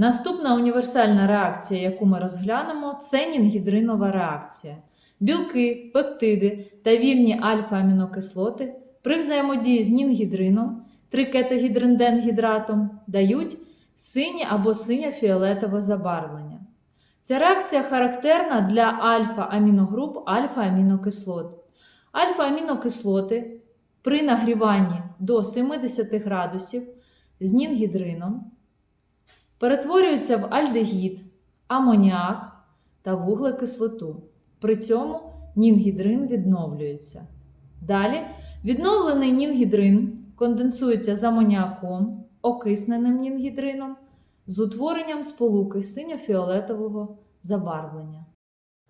Наступна універсальна реакція, яку ми розглянемо, це нінгідринова реакція. Білки, пептиди та вільні альфа-амінокислоти при взаємодії з нінгідрином, трикетогідринденгідратом дають синє або синьо-фіолетове забарвлення. Ця реакція характерна для альфа-аміногруп альфа-амінокислот. Альфа-амінокислоти при нагріванні до 70 градусів з нінгідрином перетворюються в альдегід, амоніак та вуглекислоту. При цьому нінгідрин відновлюється. Далі відновлений нінгідрин конденсується з амоніаком, окисненим нінгідрином з утворенням сполуки синьо-фіолетового забарвлення.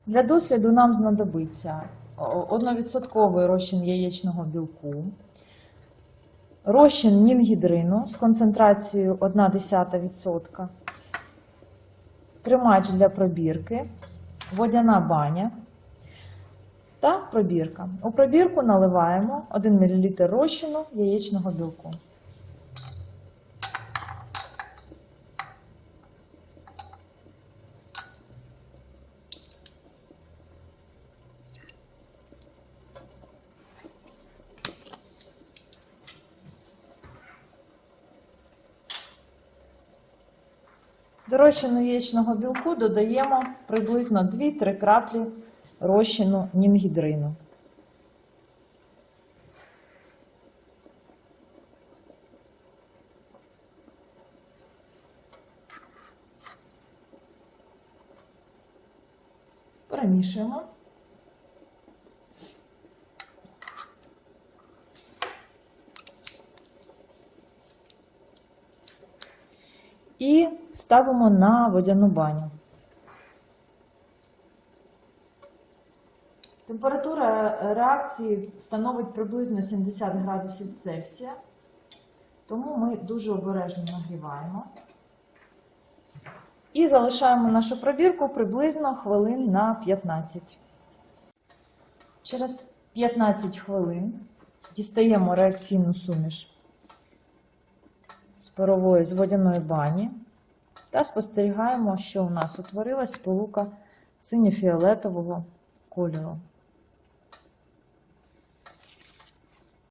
Для досліду нам знадобиться 1% розчин яєчного білку, розчин нінгідрину з концентрацією 0,1%, тримач для пробірки, водяна баня та пробірка. У пробірку наливаємо 1 мл розчину яєчного білку. До розчину яєчного білку додаємо приблизно 2-3 краплі розчину нінгідрину. Перемішуємо. І ставимо на водяну баню. Температура реакції становить приблизно 70 градусів Цельсія, тому ми дуже обережно нагріваємо. І залишаємо нашу пробірку приблизно хвилин на 15. Через 15 хвилин дістаємо реакційну суміш парової з водяної бані та спостерігаємо, що у нас утворилась сполука синьо-фіолетового кольору.